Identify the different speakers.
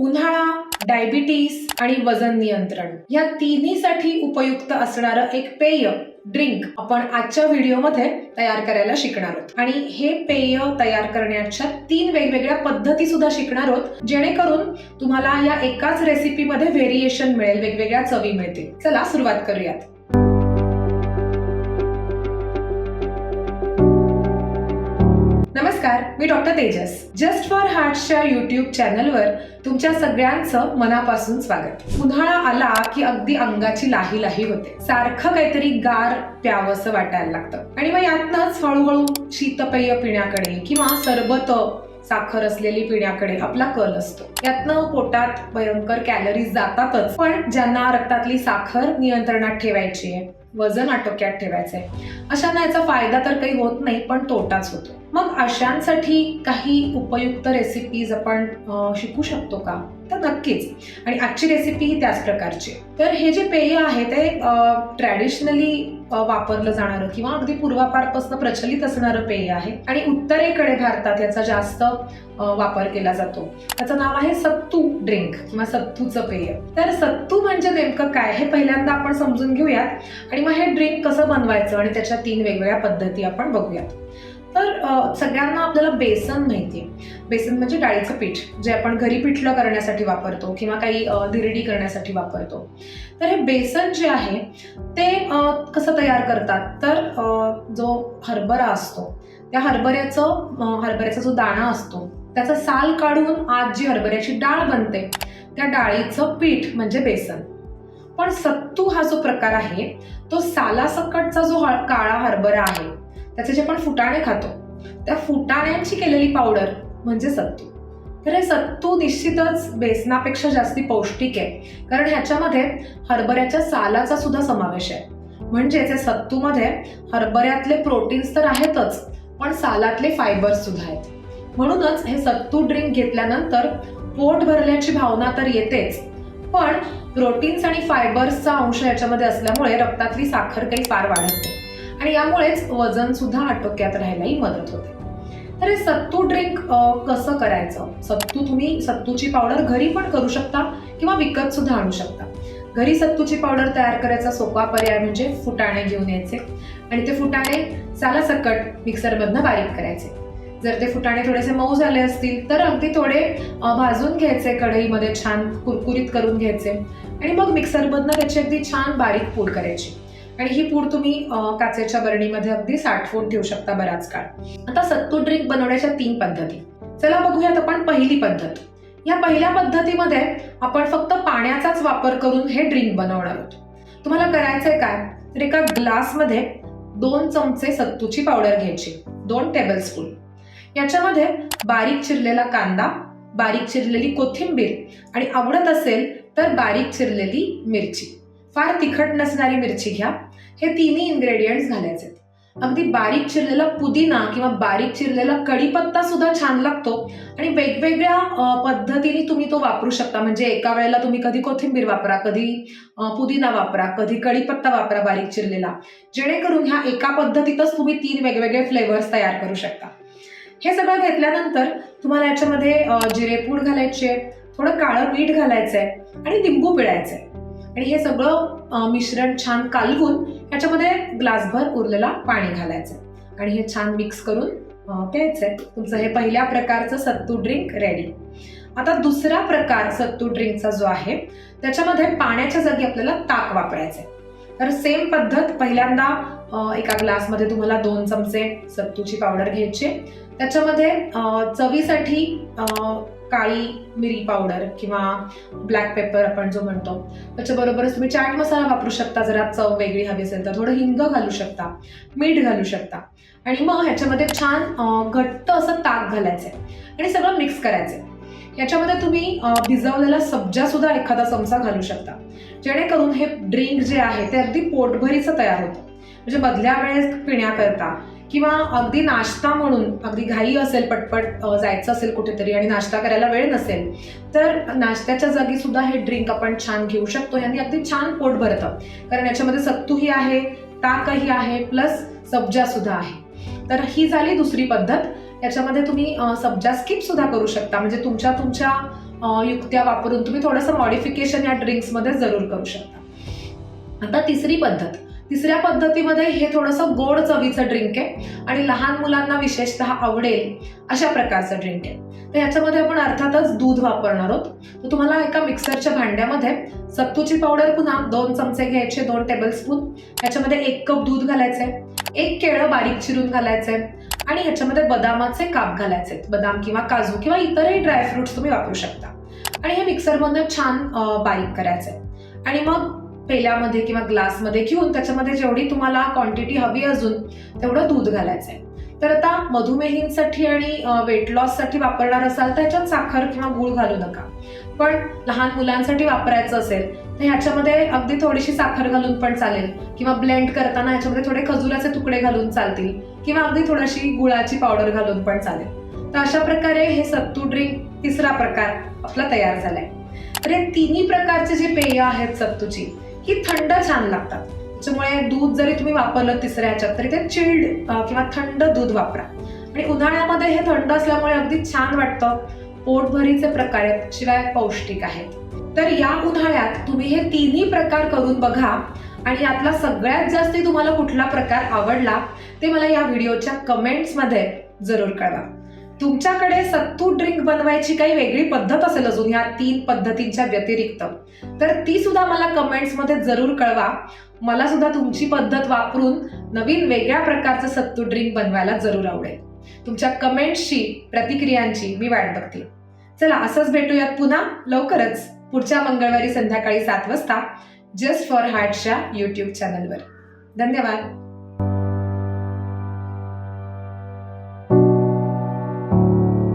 Speaker 1: उन्हाळा डायबिटीस आणि वजन नियंत्रण या तिन्हीसाठी उपयुक्त असणारं एक पेय ड्रिंक आपण आजच्या व्हिडिओमध्ये तयार करायला शिकणार आहोत. आणि हे पेय तयार करण्याच्या तीन वेगवेगळ्या पद्धती सुद्धा शिकणार आहोत. जेणेकरून तुम्हाला या एकाच रेसिपीमध्ये व्हेरिएशन मिळेल वेगवेगळ्या चवी मिळतील. चला सुरुवात करूयात. नमस्कार मी डॉक्टर तेजस. जस्ट फॉर हार्टच्या युट्यूब चॅनलवर तुमच्या सगळ्यांचं मनापासून स्वागत. उन्हाळा आला की अगदी अंगाची लाही लाही होते. सारखं काहीतरी गार प्यावंसं वाटायला लागतं. आणि मग यातनंच हळूहळू शीतपेय पिण्याकडे किंवा सरबत साखर असलेली पिण्याकडे आपला कल असतो. यातनं पोटात भयंकर कॅलरीज जातातच. पण ज्यांना रक्तातली साखर नियंत्रणात ठेवायची आहे वजन आटोक्यात ठेवायचंय अशांना याचा फायदा तर काही होत नाही पण तोटाच होतो. मग अशांसाठी काही उपयुक्त रेसिपीज आपण शिकू शकतो का? तर नक्कीच. आणि आजची रेसिपी ही त्याच प्रकारची तर हे जे पेय आहे ते ट्रॅडिशनली वापरलं जाणारं किंवा अगदी पूर्वापारपासून प्रचलित असणारं पेय आहे. आणि उत्तरेकडे भारतात याचा जास्त वापर केला जातो. त्याचं नाव आहे सत्तू ड्रिंक किंवा सत्तूचं पेय. तर सत्तू म्हणजे नेमकं काय हे पहिल्यांदा आपण समजून घेऊयात. आणि मग हे ड्रिंक कसं बनवायचं? आणि त्याच्या तीन वेगवेगळ्या पद्धती आपण बघूयात. तर सगळ्यांना आपल्याला बेसन माहिती आहे बेसन म्हणजे डाळीचं पीठ जे आपण घरी पिठलं करण्यासाठी वापरतो किंवा काही धिरडी करण्यासाठी वापरतो. तर हे बेसन जे आहे ते कसं तयार करतात? तर जो हरभरा असतो त्या हरभऱ्याचं हरभऱ्याचा जो दाणा असतो त्याचा साल काढून आज जी हरभऱ्याची डाळ बनते त्या डाळीचं पीठ म्हणजे बेसन. पण सत्तू हा जो प्रकार आहे तो सालासकटचा जो काळा हरभरा आहे त्याचे जे आपण फुटाणे खातो त्या फुटाण्यांची केलेली पावडर म्हणजे सत्तू. तर हे सत्तू निश्चितच बेसनापेक्षा जास्ती पौष्टिक आहे. कारण ह्याच्यामध्ये हरभऱ्याच्या सालाचा सुद्धा समावेश आहे. म्हणजेच या सत्तूमध्ये हरभऱ्यातले प्रोटीन्स तर आहेतच पण सालातले फायबर्स सुद्धा आहेत. म्हणूनच हे सत्तू ड्रिंक घेतल्यानंतर पोट भरल्याची भावना तर येतेच पण प्रोटीन्स आणि फायबर्सचा अंश याच्यामध्ये असल्यामुळे रक्तातली साखर काही फार वाढत नाही. आणि यामुळेच वजन सुद्धा आटोक्यात राहायलाही मदत होते. तर हे सत्तू ड्रिंक कसं करायचं? सत्तू तुम्ही सत्तूची पावडर घरी पण करू शकता किंवा विकत सुद्धा आणू शकता. घरी सत्तूची पावडर तयार करायचा सोपा पर्याय म्हणजे फुटाणे घेऊन यायचे आणि ते फुटाणे सालासकट मिक्सरमधनं बारीक करायचे. जर ते फुटाणे थोडेसे मऊ झाले असतील तर अगदी थोडे भाजून घ्यायचे कढईमध्ये छान कुरकुरीत करून घ्यायचे आणि मग मिक्सरमधनं त्याची अगदी छान बारीक पूड करायची. आणि ही पूड तुम्ही काचेच्या बरणीमध्ये अगदी साठवून ठेवू शकता बराच काळ. आता सत्तू ड्रिंक बनवण्याच्या तीन पद्धती. चला बघूयात आपण पहिली पद्धत. या पहिल्या पद्धतीमध्ये आपण फक्त पाण्याचाच वापर करून हे ड्रिंक बनवणार आहोत. तुम्हाला करायचंय काय? तर एका ग्लासमध्ये दोन चमचे सत्तूची पावडर घ्यायची. दोन टेबलस्पून याच्यामध्ये बारीक चिरलेला कांदा बारीक चिरलेली कोथिंबीर आणि आवडत असेल तर बारीक चिरलेली मिरची. फार तिखट नसणारी मिरची घ्या. हे तिन्ही इन्ग्रेडियंट्स घालायचे अगदी बारीक चिरलेला पुदिना किंवा बारीक चिरलेला कढीपत्ता सुद्धा छान लागतो आणि वेगवेगळ्या पद्धतीने तुम्ही तो वापरू शकता. म्हणजे एका वेळेला तुम्ही कधी कोथिंबीर वापरा कधी पुदिना वापरा कधी कढीपत्ता वापरा बारीक चिरलेला. जेणेकरून ह्या एका पद्धतीतच तुम्ही तीन वेगवेगळे फ्लेवर्स तयार करू शकता. हे सगळं घेतल्यानंतर तुम्हाला याच्यामध्ये जिरेपूड घालायचे थोडं काळं मीठ घालायचं आहे आणि लिंबू पिळायचं आहे आणि हे सगळं मिश्रण छान कालवून ह्याच्यामध्ये ग्लासभर उरलेला पाणी घालायचं. आणि हे छान मिक्स करून प्यायचं प्यायचंय. तुमचं हे पहिल्या प्रकारचं सत्तू ड्रिंक रेडी आता दुसरा प्रकार सत्तू ड्रिंकचा जो आहे त्याच्यामध्ये पाण्याच्या जागी आपल्याला ताक वापरायचं आहे तर सेम पद्धत पहिल्यांदा एका ग्लासमध्ये तुम्हाला दोन चमचे सत्तूची पावडर घ्यायची त्याच्यामध्ये चवीसाठी काळी मिरी पावडर किंवा ब्लॅक पेपर आपण जो म्हणतो त्याच्याबरोबरच तुम्ही चाट मसाला वापरू शकता जरा चव वेगळी हवी असेल तर. थोडं हिंग घालू शकता मीठ घालू शकता. आणि मग ह्याच्यामध्ये छान घट्ट असं ताक घालायचंय आणि सगळं मिक्स करायचंय. याच्यामध्ये तुम्ही भिजवलेला सब्जा सुद्धा एखादा चमचा घालू शकता. जेणेकरून हे ड्रिंक जे आहे ते अगदी पोटभरीचं तयार होतं. म्हणजे मधल्या वेळेस पिण्याकरता किंवा अगदी नाश्ता म्हणून अगदी घाई असेल पटपट जायचं असेल कुठेतरी आणि नाश्ता करायला वेळ नसेल तर नाश्त्याच्या जागी सुद्धा हे ड्रिंक आपण छान घेऊ शकतो. यांनी अगदी छान पोट भरतं. कारण याच्यामध्ये सत्तूही आहे ताकही आहे प्लस सब्जा सुद्धा आहे. तर ही झाली दुसरी पद्धत. याच्यामध्ये तुम्ही सब्जा स्किप सुद्धा करू शकता. म्हणजे तुमच्या तुमच्या युक्त्या वापरून तुम्ही थोडंसं मॉडिफिकेशन या ड्रिंक्समध्ये जरूर करू शकता. आता तिसरी पद्धत. तिसऱ्या पद्धतीमध्ये हे थोडंसं गोड चवीचं ड्रिंक आहे. आणि लहान मुलांना विशेषतः आवडेल अशा प्रकारचं ड्रिंक आहे. तर ह्याच्यामध्ये आपण अर्थातच दूध वापरणार आहोत. तर तुम्हाला एका मिक्सरच्या भांड्यामध्ये सत्तूची पावडर पुन्हा दोन चमचे घ्यायचे दोन टेबलस्पून ह्याच्यामध्ये एक कप दूध घालायचंय एक केळं बारीक चिरून घालायचंय आणि ह्याच्यामध्ये बदामाचे काप घालायचे बदाम किंवा काजू किंवा इतरही ड्रायफ्रुट्स तुम्ही वापरू शकता. आणि हे मिक्सरमधनं छान बारीक करायचंय. आणि मग पेल्यामध्ये किंवा ग्लासमध्ये घेऊन त्याच्यामध्ये जेवढी तुम्हाला क्वांटिटी हवी अजून तेवढं दूध घालायचंय. तर आता मधुमेहींसाठी आणि वेट लॉससाठी वापरणार असाल तर ह्याच्यात साखर किंवा गूळ घालू नका. पण लहान मुलांसाठी वापरायचं असेल तर ह्याच्यामध्ये अगदी थोडीशी साखर घालून पण चालेल. किंवा ब्लेंड करताना ह्याच्यामध्ये थोडे खजुराचे तुकडे घालून चालतील. किंवा अगदी थोडीशी गुळाची पावडर घालून पण चालेल. तर अशा प्रकारे हे सत्तू ड्रिंक तिसरा प्रकार आपला तयार झालाय. तर हे तिन्ही प्रकारचे जे पेय आहेत सत्तूची ही थंड छान लागतात. त्याच्यामुळे दूध जरी तुम्ही वापरलं तिसऱ्या ह्याच्यात तरी ते चिल्ड किंवा थंड दूध वापरा. आणि उन्हाळ्यामध्ये हे थंड असल्यामुळे अगदी छान वाटतं. पोटभरीचे प्रकार आहेत शिवाय पौष्टिक आहेत. तर या उन्हाळ्यात तुम्ही हे तिन्ही प्रकार करून बघा. आणि यातला सगळ्यात जास्ती तुम्हाला कुठला प्रकार आवडला ते मला या व्हिडिओच्या कमेंट्समध्ये जरूर कळवा. तुमच्याकडे सत्तू ड्रिंक बनवायची काही वेगळी पद्धत असेल अजून या तीन पद्धतींच्या व्यतिरिक्त. तर ती सुद्धा मला कमेंट्समध्ये जरूर कळवा. मला सुद्धा तुमची पद्धत वापरून नवीन वेगळ्या प्रकारचं सत्तू ड्रिंक बनवायला जरूर आवडेल. तुमच्या कमेंट्सची प्रतिक्रियांची मी वाट बघते. चला असंच भेटूयात पुन्हा लवकरच पुढच्या मंगळवारी संध्याकाळी सात वाजता जस्ट फॉर हार्टच्या युट्यूब चॅनलवर धन्यवाद.